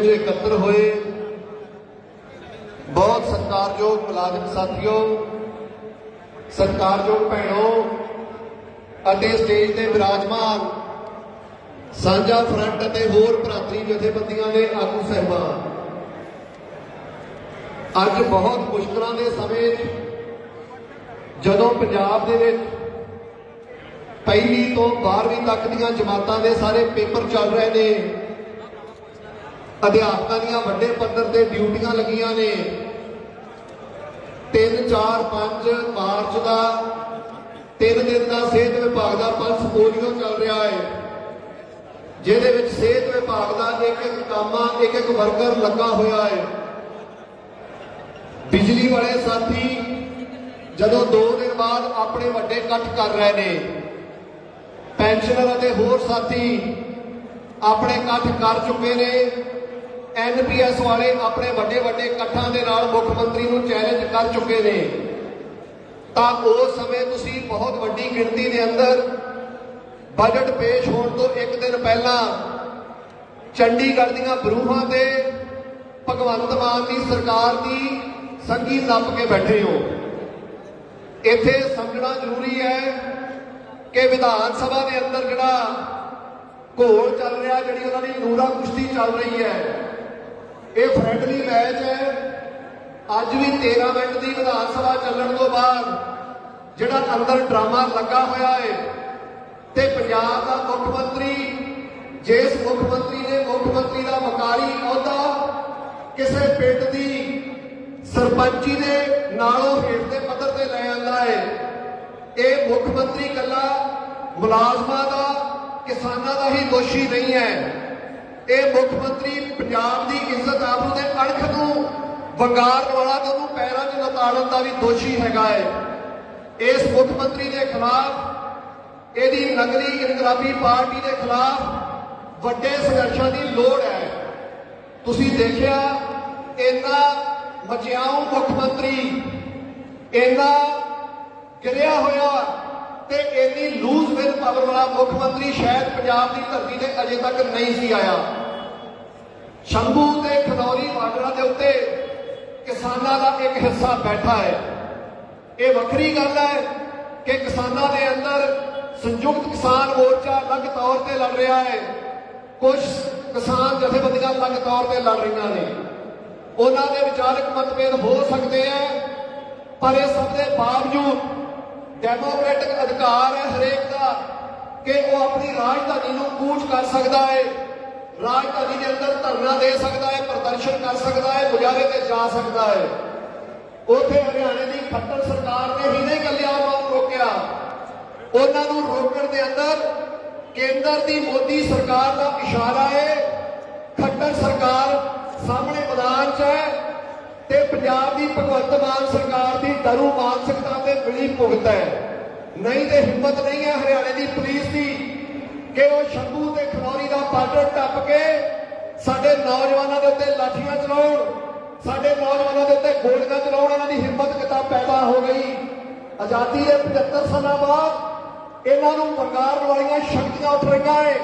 ਜੋ ਇਕੱਤਰ ਹੋਏ। ਬਹੁਤ ਸਤਿਕਾਰਯੋਗ ਮੁਲਾਜ਼ਮ ਸਾਥੀਓ, ਸਤਿਕਾਰਯੋਗ ਭੈਣੋ ਅਤੇ ਸਟੇਜ ਤੇ ਵਿਰਾਜਮਾਨ ਸਾਂਝਾ ਫਰੰਟ ਅਤੇ ਹੋਰ ਭਰਾਤਰੀ ਜਥੇਬੰਦੀਆਂ ਦੇ ਆਗੂ ਸਹਿਬਾਨ। ਅੱਜ ਬਹੁਤ ਮੁਸ਼ਕਲਾਂ ਦੇ ਸਮੇਂ ਜਦੋਂ ਪੰਜਾਬ ਦੇ ਵਿੱਚ ਪਹਿਲੀ ਤੋਂ 12ਵੀਂ ਤੱਕ ਦੀਆਂ ਜਮਾਤਾਂ ਦੇ ਸਾਰੇ ਪੇਪਰ ਚੱਲ ਰਹੇ ਨੇ ਅਧਿਆਪਕਾਂ ਦੀਆਂ ਵੱਡੇ ਪੱਧਰ ਤੇ ਡਿਊਟੀਆਂ ਲੱਗੀਆਂ ਨੇ। 3 4 5 ਮਾਰਚ ਦਾ 3 ਦਿਨ ਦਾ ਸਿਹਤ ਵਿਭਾਗ ਦਾ ਪਲਸ ਪੋਲੀਓ ਚੱਲ ਰਿਹਾ ਹੈ। ਜਿਹਦੇ ਵਿੱਚ ਸਿਹਤ ਵਿਭਾਗ ਦਾ ਇੱਕ ਇੱਕ ਕਾਮਾ, ਇੱਕ ਇੱਕ ਵਰਕਰ ਲੱਗਾ ਹੋਇਆ ਹੈ। ਬਿਜਲੀ ਵਾਲੇ ਸਾਥੀ, ਜਦੋਂ 2 ਦਿਨ ਬਾਅਦ ਆਪਣੇ ਵੱਡੇ ਇਕੱਠ ਕਰ ਰਹੇ ਨੇ। ਪੈਨਸ਼ਨਰ ਅਤੇ ਹੋਰ ਸਾਥੀ ਆਪਣੇ ਇਕੱਠ ਕਰ ਚੁੱਕੇ ਨੇ। ਐਨਪੀਐਸ ਵਾਲੇ ਆਪਣੇ ਵੱਡੇ ਵੱਡੇ ਇਕੱਠਾਂ ਦੇ ਨਾਲ ਮੁੱਖ ਮੰਤਰੀ ਨੂੰ ਚੈਲੰਜ ਕਰ ਚੁੱਕੇ ਨੇ। ਤਾਂ ਉਸ ਸਮੇਂ ਤੁਸੀਂ ਬਹੁਤ ਵੱਡੀ ਗਿਣਤੀ ਦੇ ਅੰਦਰ ਬਜਟ ਪੇਸ਼ ਹੋਣ ਤੋਂ ਇੱਕ ਦਿਨ ਪਹਿਲਾਂ ਚੰਡੀਗੜ੍ਹ ਦੀਆਂ ਬਰੂਹਾਂ ਤੇ ਭਗਵੰਤ ਮਾਨ ਦੀ ਸਰਕਾਰ ਦੀ ਸੰਗੀ ਨੱਪ ਕੇ ਬੈਠੇ ਹੋ। ਇੱਥੇ ਸਮਝਣਾ ਜ਼ਰੂਰੀ ਹੈ ਕਿ ਵਿਧਾਨ ਸਭਾ ਦੇ ਅੰਦਰ ਜਿਹੜਾ ਘੋਲ ਚੱਲ ਰਿਹਾ, ਜਿਹੜੀ ਉਹਨਾਂ ਦੀ ਨੂਰਾ ਕੁਸ਼ਤੀ ਚੱਲ ਰਹੀ ਹੈ ਇਹ ਫਰੈਂਡਲੀ ਮੈਚ ਹੈ। ਅੱਜ ਵੀ 13 ਮਿੰਟ ਦੀ ਵਿਧਾਨ ਸਭਾ ਚੱਲਣ ਤੋਂ ਬਾਅਦ ਜਿਹੜਾ ਅੰਦਰ ਡਰਾਮਾ ਲੱਗਾ ਹੋਇਆ ਹੈ ਤੇ ਪੰਜਾਬ ਦਾ ਮੁੱਖ ਮੰਤਰੀ, ਜਿਸ ਮੁੱਖ ਮੰਤਰੀ ਨੇ ਮੁੱਖ ਮੰਤਰੀ ਦਾ ਵਕਾਰੀ ਅਹੁਦਾ ਕਿਸੇ ਪਿੰਡ ਦੀ ਸਰਪੰਚੀ ਦੇ ਨਾਲੋਂ ਹੇਠ ਦੇ ਪੱਧਰ ਤੇ ਲੈ ਆਂਦਾ ਹੈ ਇਹ ਮੁੱਖ ਮੰਤਰੀ ਕੱਲਾ ਮੁਲਾਜ਼ਮਾਂ ਦਾ, ਕਿਸਾਨਾਂ ਦਾ ਹੀ ਦੋਸ਼ੀ ਨਹੀਂ ਹੈ। ਇਹ ਮੁੱਖ ਮੰਤਰੀ ਪੰਜਾਬ ਦੀ ਇੱਜ਼ਤ ਆਬਰੂ ਦੇ ਅਣਖ ਨੂੰ ਵੰਗਾਰਨ ਵਾਲਾ ਤੇ ਉਹਨੂੰ ਪੈਰਾਂ 'ਚ ਲਤਾੜਨ ਦਾ ਵੀ ਦੋਸ਼ੀ ਹੈਗਾ ਏ। ਇਸ ਮੁੱਖ ਮੰਤਰੀ ਦੇ ਖਿਲਾਫ, ਇਹਦੀ ਨਗਰੀ ਇਨਕਲਾਬੀ ਪਾਰਟੀ ਦੇ ਖਿਲਾਫ ਵੱਡੇ ਸੰਘਰਸ਼ਾਂ ਦੀ ਲੋੜ ਹੈ। ਤੁਸੀਂ ਦੇਖਿਆ, ਇੰਨਾ ਬਚਿਆਉ ਮੁੱਖ ਮੰਤਰੀ, ਇੰਨਾ ਗਿਰਿਆ ਹੋਇਆ ਤੇ ਇੰਨੀ ਲੂਜ਼ ਵਿਲ ਪਾਵਰ ਵਾਲਾ ਮੁੱਖ ਮੰਤਰੀ ਸ਼ਾਇਦ ਪੰਜਾਬ ਦੀ ਧਰਤੀ ਤੇ ਅਜੇ ਤੱਕ ਨਹੀਂ ਸੀ ਆਇਆ। ਸ਼ੰਭੂ ਤੇ ਖਨੌਰੀ ਬਾਰਡਰਾਂ ਦੇ ਉੱਤੇ ਕਿਸਾਨਾਂ ਦਾ ਇੱਕ ਹਿੱਸਾ ਬੈਠਾ ਹੈ। ਇਹ ਵੱਖਰੀ ਗੱਲ ਹੈ ਕਿ ਕਿਸਾਨਾਂ ਦੇ ਅੰਦਰ ਸੰਯੁਕਤ ਕਿਸਾਨ ਮੋਰਚਾ ਅਲੱਗ ਤੌਰ ਤੇ ਲੜ ਰਿਹਾ ਹੈ। ਕੁਝ ਕਿਸਾਨ ਜਥੇਬੰਦੀਆਂ ਅਲੱਗ ਤੌਰ ਤੇ ਲੜ ਰਹੀਆਂ ਨੇ। ਉਹਨਾਂ ਦੇ ਵਿਚਾਰਕ ਮਤਭੇਦ ਹੋ ਸਕਦੇ ਆ ਪਰ ਇਹ ਸਭ ਦੇ ਬਾਵਜੂਦ ਡੈਮੋਕ੍ਰੈਟਿਕ ਅਧਿਕਾਰ ਹੈ ਹਰੇਕ ਦਾ ਕਿ ਉਹ ਆਪਣੀ ਰਾਜਧਾਨੀ ਨੂੰ ਕੂਚ ਕਰ ਸਕਦਾ ਹੈ। ਰਾਜਧਾਨੀ ਦੇ ਅੰਦਰ ਧਰਨਾ ਦੇ ਸਕਦਾ ਹੈ, ਪ੍ਰਦਰਸ਼ਨ ਕਰ ਸਕਦਾ ਹੈ ਮੁਜ਼ਾਹਰੇ ਤੇ ਜਾ ਸਕਦਾ ਹੈ। ਉਥੇ ਹਰਿਆਣੇ ਦੀ ਖੱਟਰ ਸਰਕਾਰ ਨੇ ਹੀ ਨਹੀਂ ਕੱਲਿਆ ਨੂੰ ਰੋਕਿਆ। ਉਹਨਾਂ ਨੂੰ ਰੋਕਣ ਦੇ ਅੰਦਰ ਕੇਂਦਰ ਦੀ ਮੋਦੀ ਸਰਕਾਰ ਦਾ ਇਸ਼ਾਰਾ ਹੈ। ਖੱਟਰ ਸਰਕਾਰ ਸਾਹਮਣੇ ਮੈਦਾਨ 'ਚ ਹੈ ਤੇ ਪੰਜਾਬ ਦੀ ਭਗਵੰਤ ਮਾਨ ਸਰਕਾਰ ਦੀ ਦਰੂ ਮਾਨਸਿਕਤਾ ਤੇ ਮਿਲੀ ਭੁਗਤ ਹੈ। ਨਹੀਂ ਤੇ ਹਿੰਮਤ ਨਹੀਂ ਹੈ ਹਰਿਆਣੇ ਦੀ ਪੁਲਿਸ ਦੀ। ਕਿ ਉਹ ਸ਼ੰਭੂ ਤੇ ਖਨੌਰੀ ਦਾ ਬਾਰਡਰ ਟੱਪ ਕੇ ਸਾਡੇ ਨੌਜਵਾਨਾਂ ਦੇ ਉੱਤੇ ਲਾਠੀਆਂ ਚਲਾਉਣ, ਸਾਡੇ ਨੌਜਵਾਨਾਂ ਦੇ ਉੱਤੇ ਗੋਲੀਆਂ ਚਲਾਉਣ ਇਹਨਾਂ ਦੀ ਹਿੰਮਤ ਕਿਤਾ ਪੈਦਾ ਹੋ ਗਈ। ਆਜ਼ਾਦੀ ਦੇ 75 ਸਾਲਾਂ ਬਾਅਦ ਇਹਨਾਂ ਨੂੰ ਵੰਗਾਰਨ ਵਾਲੀਆਂ ਸ਼ਕਤੀਆਂ ਉੱਠ ਰਹੀਆਂ ਏ।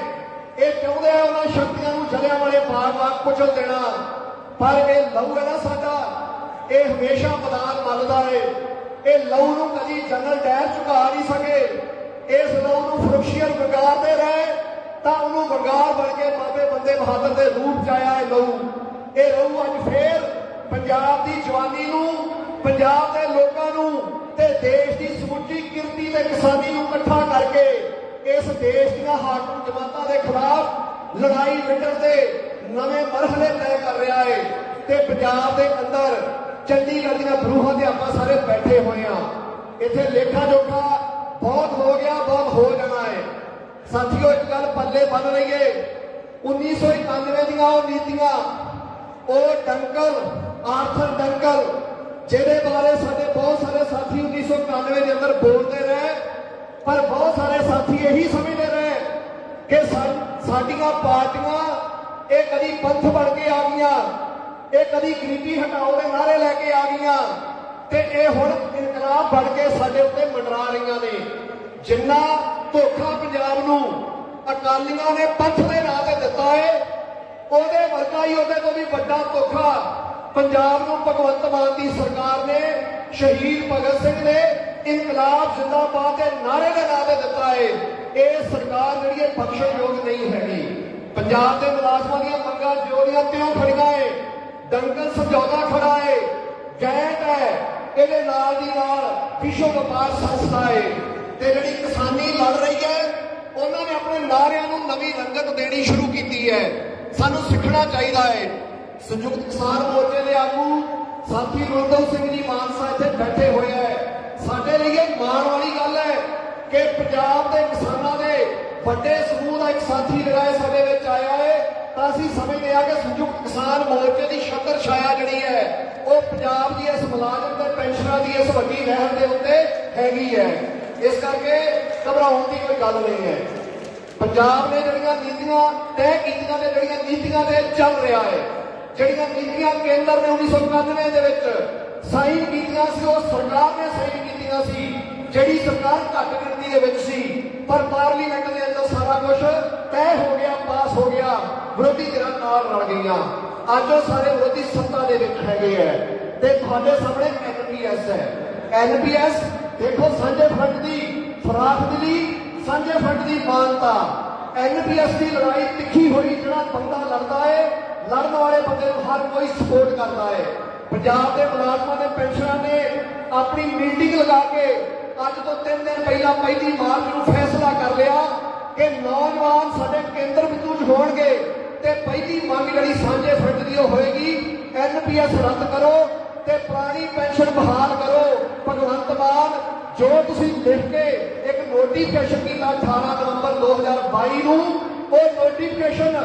ਇਹ ਚਾਹੁੰਦੇ ਆ ਉਹਨਾਂ ਸ਼ਕਤੀਆਂ ਨੂੰ ਜਲਿਆਂ ਵਾਲੇ ਬਾਗ ਵਾਗ ਕੁਚਲ ਦੇਣਾ। ਪਰ ਇਹ ਲਹੂ ਹੈ ਨਾ ਸਾਡਾ, ਇਹ ਹਮੇਸ਼ਾ ਮੈਦਾਨ ਮੰਨਦਾ ਏ। ਇਹ ਲਹੂ ਨੂੰ ਕਦੀ ਜਨਰਲ ਡੈਰ ਝੁਕਾ ਨਹੀਂ ਸਕੇ। ਇਸ ਲਹੂ ਨੂੰ ਫਰੁਖਸ਼ੀਅਰ ਵੰਗਾਰਦੇ ਰਹੇ, ਤਾਂ ਉਹਨੂੰ ਵੰਗਾਰ ਬਣ ਕੇ ਬਾਬੇ ਬੰਦੇ ਬਹਾਦਰ ਦੇ ਰੂਪ ਚ ਆਇਆ ਇਹ ਲਹੂ ਇਹ ਲਹੂ ਅੱਜ ਫੇਰ ਪੰਜਾਬ ਦੀ ਜਵਾਨੀ ਨੂੰ, ਪੰਜਾਬ ਦੇ ਲੋਕਾਂ ਨੂੰ ਤੇ ਦੇਸ਼ ਦੀ ਸਮੁੱਚੀ ਕਿਰਤੀ ਤੇ ਕਿਸਾਨੀ ਨੂੰ ਇਕੱਠਾ ਕਰਕੇ ਇਸ ਦੇਸ਼ ਦੀਆਂ ਹਾਕਮ ਜਮਾਤਾਂ ਦੇ ਖਿਲਾਫ ਲੜਾਈ ਵਿੱਢਣ ਦੇ ਨਵੇਂ ਮਰਹਲੇ ਤੈਅ ਕਰ ਰਿਹਾ ਹੈ ਤੇ ਪੰਜਾਬ ਦੇ ਅੰਦਰ ਚੰਡੀਗੜ੍ਹ ਦੀਆਂ ਬਰੂਹਾਂ ਤੇ ਆਪਾਂ ਸਾਰੇ ਬੈਠੇ ਹੋਏ ਆ ਇੱਥੇ ਲੇਖਾ ਜੋਖਾ ਬਹੁਤ ਹੋ ਗਿਆ, ਬਹੁਤ ਹੋ ਜਾਣਾ ਹੈ। ਸਾਥੀਓ, ਇੱਕ ਗੱਲ ਪੱਲੇ ਬੰਨ ਲਈਏ। 1991 ਦੀਆਂ ਉਹ ਨੀਤੀਆਂ, ਉਹ ਡੰਕਲ ਆਰਥਰ ਡੰਕਲ ਜਿਹਦੇ ਬਾਰੇ ਸਾਡੇ ਬਹੁਤ ਸਾਰੇ ਸਾਥੀ 1991 ਦੇ ਅੰਦਰ ਬੋਲਦੇ ਰਹੇ, ਪਰ ਬਹੁਤ ਸਾਰੇ ਸਾਥੀ ਇਹੀ ਸਮਝਦੇ ਰਹੇ ਕਿ ਸਾਡੀਆਂ ਪਾਰਟੀਆਂ, ਇਹ ਕਦੀ ਪੰਥ ਬਣ ਕੇ ਆ ਗਈਆਂ, ਇਹ ਕਦੀ ਗਰੀਬੀ ਹਟਾਓ ਦੇ ਨਾਰੇ ਲੈ ਕੇ ਆ ਗਈਆਂ। ਤੇ ਇਹ ਹੁਣ ਇਨਕਲਾਬ ਬਣ ਕੇ ਸਾਡੇ ਉੱਤੇ ਮੰਡਰਾ ਰਹੀਆਂ ਨੇ। ਜਿੰਨਾ ਧੋਖਾ ਪੰਜਾਬ ਨੂੰ ਅਕਾਲੀਆਂ ਨੇ ਪੰਥ ਦੇ ਨਾਂ ਤੇ ਦਿੱਤਾ ਹੈ ਉਹਦੇ ਵਰਗਾ ਹੀ ਉਹਦੇ ਤੋਂ ਵੀ ਵੱਡਾ ਧੋਖਾ ਪੰਜਾਬ ਨੂੰ ਭਗਵੰਤ ਮਾਨ ਦੀ ਸਰਕਾਰ ਨੇ, ਸ਼ਹੀਦ ਭਗਤ ਸਿੰਘ ਨੇ ਇਨਕਲਾਬ ਜ਼ਿੰਦਾਬਾਦ ਦੇ ਨਾਰੇ ਦੇ ਨਾਂ ਤੇ ਦਿੱਤਾ ਏ। ਇਹ ਸਰਕਾਰ ਜਿਹੜੀ ਹੈ ਬਖਸ਼ਣਯੋਗ ਨਹੀਂ ਹੈਗੀ। ਪੰਜਾਬ ਦੇ ਮੁਲਾਜ਼ਮਾਂ ਦੀਆਂ ਮੰਗਾਂ ਜੋੜੀਆਂ ਕਿਉਂ ਖੜੀਆਂ ਏ। ਦੰਗਲ ਸਮਝੌਤਾ ਖੜਾ ਏ। ਗੈਟ ਹੈ। ਇਹਦੇ ਨਾਲ ਦੀ ਨਾਲ ਵਿਸ਼ਵ ਵਪਾਰ ਸੰਸਥਾ ਏ ਤੇ ਜਿਹੜੀ ਕਿਸਾਨੀ ਲੜ ਰਹੀ ਹੈ, ਉਹਨਾਂ ਨੇ ਆਪਣੇ ਨਾਰਿਆਂ ਨੂੰ ਨਵੀਂ ਰੰਗਤ ਦੇਣੀ ਸ਼ੁਰੂ ਕੀਤੀ ਹੈ। ਸਾਨੂੰ ਸਿੱਖਣਾ ਚਾਹੀਦਾ ਹੈ। ਸੰਯੁਕਤ ਕਿਸਾਨ ਮੋਰਚੇ ਦੇ ਆਗੂ ਸਾਥੀ ਗੁਰਦੇਵ ਸਿੰਘ ਜੀ ਮਾਨਸਾ ਇੱਥੇ ਬੈਠੇ ਹੋਏ ਹੈ। ਸਾਡੇ ਲਈ ਇਹ ਮਾਣ ਵਾਲੀ ਗੱਲ ਹੈ ਕਿ ਪੰਜਾਬ ਦੇ ਕਿਸਾਨਾਂ ਦੇ ਵੱਡੇ ਸਮੂਹ ਦਾ ਇੱਕ ਸਾਥੀ ਜਿਹੜਾ ਹੈ ਸਾਡੇ ਵਿੱਚ ਆਇਆ ਹੈ। ਤਾਂ ਅਸੀਂ ਸਮਝਦੇ ਹਾਂ ਕਿ ਸੰਯੁਕਤ ਕਿਸਾਨ ਮੋਰਚੇ ਦੀ ਛਤਰ ਛਾਇਆ ਜਿਹੜੀ ਹੈ ਉਹ ਪੰਜਾਬ ਦੀ ਇਸ ਮੁਲਾਜ਼ਮ ਤੇ ਪੈਨਸ਼ਨਾਂ ਦੀ ਇਸ ਵੱਡੀ ਲਹਿਰ ਦੇ ਉੱਤੇ ਹੈਗੀ ਹੈ। ਇਸ ਕਰਕੇ ਘਬਰਾਉਣ ਦੀ ਕੋਈ ਗੱਲ ਨਹੀਂ ਹੈ। ਪੰਜਾਬ ਨੇ ਜਿਹੜੀਆਂ ਨੀਤੀਆਂ ਤੈਅ ਕੀਤੀਆਂ ਨੇ ਜਿਹੜੀਆਂ ਨੀਤੀਆਂ ਤੇ ਚੱਲ ਰਿਹਾ ਹੈ, ਜਿਹੜੀਆਂ ਨੀਤੀਆਂ ਕੇਂਦਰ ਨੇ 1991 ਦੇ ਵਿੱਚ ਸਾਈਨ ਕੀਤੀਆਂ ਸੀ, ਉਹ ਸਰਕਾਰ ਨੇ ਸਾਈਨ ਕੀਤੀਆਂ ਸੀ, ਜਿਹੜੀ ਸਰਕਾਰ ਘੱਟ ਗਿਣਤੀ ਦੇ ਵਿੱਚ ਸੀ, ਪਰ ਪਾਰਲੀਮੈਂਟ ਦੇ ਅੰਦਰ ਸਾਰਾ ਕੁਝ ਤੈਅ ਹੋ ਗਿਆ, ਪਾਸ ਹੋ ਗਿਆ, ਵਿਰੋਧੀ ਧਿਰਾਂ ਨਾਲ ਰਲ ਗਈਆਂ। ਅੱਜ ਉਹ ਸਾਰੇ ਵਿਰੋਧੀ ਸੱਤਾ ਦੇ ਵਿੱਚ ਹੈਗੇ ਹੈ ਤੇ ਤੁਹਾਡੇ ਸਾਹਮਣੇ ਐਨਪੀਐਸ ਹੈ ਐਨਪੀਐਸ ਦੇਖੋ ਸਾਂਝੇ ਫਰੰਟ ਦੀ ਫਰਾਖ ਦਿਲੀ ਸਾਂਝੇ ਫਰੰਟ ਦੀ ਮਾਨਤਾ। ਐਨਪੀਐਸ ਦੀ ਲੜਾਈ ਤਿੱਖੀ ਹੋਈ ਜਿਹੜਾ ਬੰਦਾ ਲੜਦਾ ਏ, ਲੜਨ ਵਾਲੇ ਬੰਦੇ ਨੂੰ ਹਰ ਕੋਈ ਸਪੋਰਟ ਕਰਦਾ ਏ। ਪੰਜਾਬ ਦੇ ਮੁਲਾਜ਼ਮਾਂ ਦੇ ਪੈਨਸ਼ਨਰਾਂ ਨੇ ਆਪਣੀ ਮੀਟਿੰਗ ਲਗਾ ਕੇ ਅੱਜ ਤੋਂ 3 ਦਿਨ ਪਹਿਲਾਂ ਪਹਿਲੀ ਮਾਰਚ ਨੂੰ ਫੈਸਲਾ ਕਰ ਲਿਆ ਕਿ ਨੌਜਵਾਨ ਸਾਡੇ ਕੇਂਦਰ ਵਿੱਚ ਹੋਣਗੇ। ਤੇ ਪਹਿਲੀ ਮੰਗ ਜਿਹੜੀ ਸਾਂਝੇ ਫੰਡ ਦੀ ਉਹ ਹੋਏਗੀ ਐਨਪੀਐਸ ਰੱਦ ਕਰੋ ਤੇ ਪੁਰਾਣੀ ਪੈਨਸ਼ਨ ਬਹਾਲ ਕਰੋ। ਭਗਵੰਤ ਮਾਨ, ਜੋ ਤੁਸੀਂ ਲਿਖ ਕੇ ਇੱਕ ਨੋਟੀਫਿਕੇਸ਼ਨ ਕੀਤਾ 18 ਨਵੰਬਰ 2022 ਨੂੰ, ਉਹ ਨੋਟੀਫਿਕੇਸ਼ਨ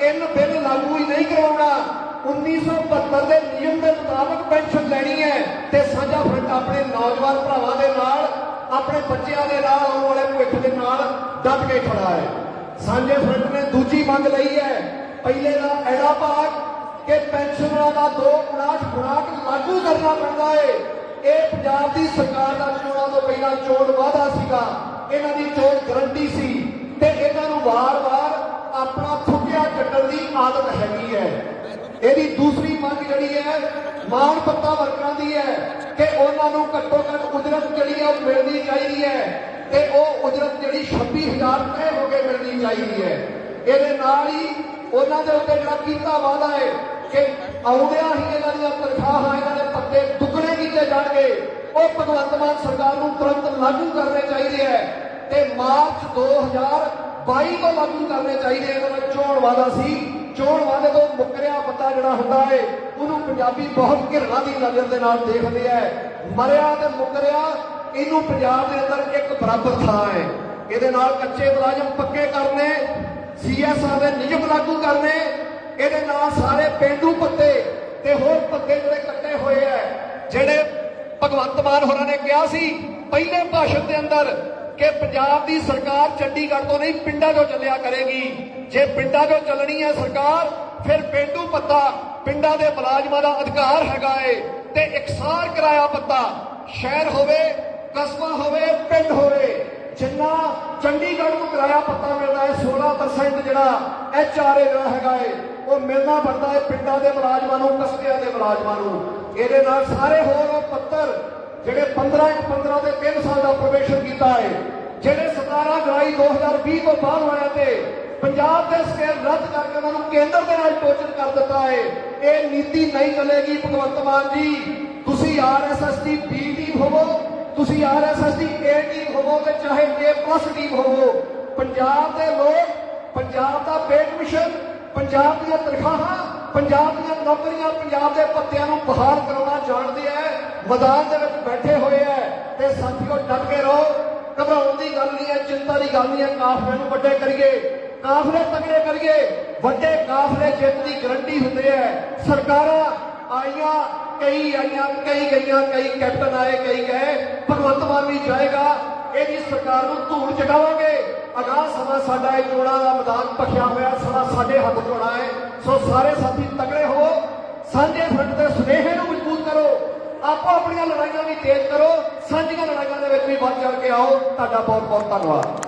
ਇਨ ਬਿੱਲ ਲਾਗੂ ਹੀ ਨਹੀਂ ਕਰਾਉਣਾ। 1972 ਦੇ ਨਿਯਮ ਦੇ ਮੁਤਾਬਕ ਪੈਨਸ਼ਨ ਲੈਣੀ ਹੈ ਤੇ ਸਾਂਝਾ ਫੰਡ ਆਪਣੇ ਨੌਜਵਾਨ ਭਰਾਵਾਂ ਦੇ ਨਾਲ, ਆਪਣੇ ਬੱਚਿਆਂ ਦੇ ਨਾਲ, ਆਉਣ ਵਾਲੇ ਭਵਿੱਖ ਦੇ ਨਾਲ ਡਟ ਕੇ ਖੜਾ ਹੈ। ਸਾਂਝੇ ਫਰੰਟ ਨੇ ਦੂਜੀ ਮੰਗ ਲਈ ਹੈ। ਪਹਿਲੇ ਦਾ ਐਡਾ ਭਾਗ ਕਿ ਪੈਨਸ਼ਨਰਾਂ ਦਾ 2.5 ਖੁਰਾਕ ਲਾਗੂ ਕਰਨਾ ਪੈਂਦਾ ਏ। ਇਹ ਪੰਜਾਬ ਦੀ ਸਰਕਾਰ ਦਾ ਚੋਣਾਂ ਤੋਂ ਪਹਿਲਾਂ ਚੋਣ ਵਾਅਦਾ ਸੀਗਾ। ਇਹਨਾਂ ਦੀ ਚੋਣ ਗਰੰਟੀ ਸੀ ਤੇ ਇਹਨਾਂ ਨੂੰ ਵਾਰ-ਵਾਰ ਆਪਣਾ ਥੁੱਕਿਆ ਚੱਟਣ ਦੀ ਆਦਤ ਹੈਗੀ ਹੈ। ਇਹਦੀ ਦੂਸਰੀ ਮੰਗ ਜਿਹੜੀ ਹੈ, ਮਾਣ ਪੱਤਾ ਵਰਕਰਾਂ ਦੀ ਹੈ ਕਿ ਉਹਨਾਂ ਨੂੰ ਘੱਟੋ ਘੱਟ ਉਜਰਤ ਜਿਹੜੀ ਹੈ ਉਹ ਮਿਲਣੀ ਚਾਹੀਦੀ ਹੈ ਤੇ ਉਹ ਉਜਰਤ ਜਿਹੜੀ 26000 ਰੁਪਏ ਹੋ ਕੇ ਮਿਲਣੀ ਚਾਹੀਦੀ ਹੈ। ਇਹਦੇ ਨਾਲ ਹੀ ਉਹਨਾਂ ਦੇ ਉੱਤੇ ਜਿਹੜਾ ਕੀਤਾ ਵਾਅਦਾ ਹੈ ਕਿ ਆਉਂਦਿਆਂ ਹੀ ਇਹਨਾਂ ਦੀਆਂ ਤਨਖਾਹਾਂ, ਇਹਨਾਂ ਦੇ ਪੱਤੇ ਦੁੱਗਣੇ ਕੀਤੇ ਜਾਣਗੇ, ਉਹ ਭਗਵੰਤ ਮਾਨ ਸਰਕਾਰ ਨੂੰ ਤੁਰੰਤ ਲਾਗੂ ਕਰਨੇ ਚਾਹੀਦੇ ਹੈ ਤੇ ਮਾਰਚ 2022 ਤੋਂ ਲਾਗੂ ਕਰਨੇ ਚਾਹੀਦੇ ਇਹਨਾਂ ਦਾ ਚੋਣ ਵਾਅਦਾ ਸੀ। ਚੋਣ ਵਾਅਦੇ ਤੋਂ ਮੁੱਕਰਿਆ ਪੱਤਾ ਜਿਹੜਾ ਹੁੰਦਾ ਹੈ, ਉਹਨੂੰ ਪੰਜਾਬੀ ਬਹੁਤ ਘਿਰਣਾ ਦੀ ਨਜ਼ਰ ਦੇ ਨਾਲ ਦੇਖਦੇ ਐ ਮਰਿਆ ਤੇ ਮੁੱਕਰਿਆ, ਇਹਨੂੰ ਪੰਜਾਬ ਦੇ ਅੰਦਰ ਇੱਕ ਬਰਾਬਰ ਥਾਂ ਹੈ। ਇਹਦੇ ਨਾਲ ਕੱਚੇ ਮੁਲਾਜ਼ਮ ਪੱਕੇ ਕਰਨੇ ਸੀਐਸਆਰ ਦੇ ਨਿਯਮ ਲਾਗੂ ਕਰਨੇ, ਇਹਦੇ ਨਾਲ ਸਾਰੇ ਪਿੰਡੂ ਪੱਤੇ ਤੇ ਹੋਰ ਪੱਤੇ ਜਿਹੜੇ ਕੱਟੇ ਹੋਏ ਐ ਜਿਹੜੇ ਭਗਵੰਤ ਮਾਨ ਹੋਰਾਂ ਨੇ ਕਿਹਾ ਸੀ, ਪਹਿਲੇ ਭਾਸ਼ਣ ਦੇ ਅੰਦਰ ਕਿ ਪੰਜਾਬ ਦੀ ਸਰਕਾਰ ਚੰਡੀਗੜ੍ਹ ਤੋਂ ਨਹੀਂ, ਪਿੰਡਾਂ ਤੋਂ ਚੱਲਿਆ ਕਰੇਗੀ। ਜੇ ਪਿੰਡਾਂ ਤੋਂ ਚੱਲਣੀ ਹੈ ਸਰਕਾਰ, ਫਿਰ ਪਿੰਡੂ ਪੱਤਾ ਪਿੰਡਾਂ ਦੇ ਮੁਲਾਜ਼ਮਾਂ ਦਾ ਅਧਿਕਾਰ ਹੈਗਾ ਏ ਤੇ ਇਕਸਾਰ ਕਿਰਾਇਆ ਪੱਤਾ, ਸ਼ਹਿਰ ਹੋਵੇ, ਕਸਬਾ ਹੋਵੇ, ਪਿੰਡ ਹੋਵੇ। ਜਿੰਨਾ ਚੰਡੀਗੜ੍ਹ ਨੂੰ ਕਿਰਾਇਆ ਪੱਤਾ ਮਿਲਦਾ ਹੈ 16% ਜਿਹੜਾ ਐਚਆਰਏ ਜਿਹੜਾ ਹੈਗਾ ਏ, ਉਹ ਮਿਲਣਾ ਬਣਦਾ ਹੈ ਪਿੰਡਾਂ ਦੇ ਮੁਲਾਜ਼ਮਾਂ ਨੂੰ, ਕਸਬਿਆਂ ਦੇ ਮੁਲਾਜ਼ਮਾਂ ਨੂੰ। ਇਹਦੇ ਨਾਲ ਸਾਰੇ ਹੋਰ ਪੱਤਰ ਜਿਹੜੇ 15 ਇੱਕ 15 ਦੇ 3 ਸਾਲ ਦਾ ਪ੍ਰੋਬੇਸ਼ਨ ਕੀਤਾ ਹੈ, ਜਿਹੜੇ 17 ਜੁਲਾਈ 2020 ਤੋਂ ਬਾਅਦ ਹੋਇਆ ਤੇ ਪੰਜਾਬ ਦੇ ਸਕੇਲ ਰੱਦ ਕਰਕੇ ਉਹਨਾਂ ਨੂੰ ਕੇਂਦਰ ਦੇ ਨਾਲ ਟੋਚਨ ਕਰ ਦਿੱਤਾ ਹੈ। ਇਹ ਨੀਤੀ ਨਹੀਂ ਚੱਲੇਗੀ, ਭਗਵੰਤ ਮਾਨ ਜੀ, ਤੁਸੀਂ ਆਰਐਸਐਸ ਦੀ ਬੀ ਟੀਮ ਹੋਵੋ ਤੁਸੀਂ ਆਰਐਸਐਸ ਦੀ ਏ ਟੀਮ ਹੋਵੋ ਤੇ ਚਾਹੇ ਏ ਪਲੱਸ ਟੀਮ ਹੋਵੋ, ਪੰਜਾਬ ਦੇ ਲੋਕ, ਪੰਜਾਬ ਦਾ ਪੇਟ ਮਿਸ਼ਨ ਪੰਜਾਬ ਦੀਆਂ ਤਨਖਾਹਾਂ, ਪੰਜਾਬ ਦੀਆਂ ਨੌਕਰੀਆਂ, ਪੰਜਾਬ ਦੇ ਪੱਤਿਆਂ ਨੂੰ ਬਹਾਲ ਕਰਾਉਣਾ ਜਾਣਦੇ ਐ ਮੈਦਾਨ ਦੇ ਵਿੱਚ ਬੈਠੇ ਹੋਏ ਐ ਤੇ ਸਾਥੀਓ, ਡਟ ਕੇ ਰਹੋ। ਘਬਰਾਉਣ ਦੀ ਗੱਲ ਨਹੀਂ ਹੈ, ਚਿੰਤਾ ਦੀ ਗੱਲ ਨਹੀਂ ਹੈ, ਕਾਫਲੇ ਨੂੰ ਵੱਡੇ ਕਰੀਏ। ਕਾਫਲੇ ਤਕੜੇ ਕਰੀਏ। ਵੱਡੇ ਕਾਫਲੇ ਜਿੱਤ ਦੀ ਗਰੰਟੀ ਹੁੰਦੇ ਐ ਸਰਕਾਰਾਂ ਆਈਆਂ, ਕਈ ਆਈਆਂ, ਕਈ ਗਈਆਂ, ਕਈ ਕੈਪਟਨ ਆਏ, ਕਈ ਗਏ, ਭਗਵੰਤ ਮਾਨ ਵੀ ਜਾਏਗਾ। ਇਹਦੀ ਸਰਕਾਰ ਨੂੰ ਧੂੜ ਚਟਾਵਾਂਗੇ ਅਗਾਹ ਸਮਾਂ ਸਾਡਾ ਇਹ ਚੋਣਾਂ ਦਾ ਮੈਦਾਨ ਭਖਿਆ ਹੋਇਆ, ਸਮਾਂ ਸਾਡੇ ਹੱਥ ਚੋਣਾ ਹੈ। ਸੋ ਸਾਰੇ ਸਾਥੀ ਤਗੜੇ ਹੋ। ਸਾਂਝੇ ਫਰੰਟ ਦੇ ਸੁਨੇਹੇ ਨੂੰ ਮਜ਼ਬੂਤ ਕਰੋ। ਆਪੋ ਆਪਣੀਆਂ ਲੜਾਈਆਂ ਵੀ ਤੇਜ਼ ਕਰੋ। ਸਾਂਝੀਆਂ ਲੜਾਈਆਂ ਦੇ ਵਿੱਚ ਵੀ ਵੱਧ ਚੜ ਕੇ ਆਓ। ਤੁਹਾਡਾ ਬਹੁਤ ਬਹੁਤ ਧੰਨਵਾਦ।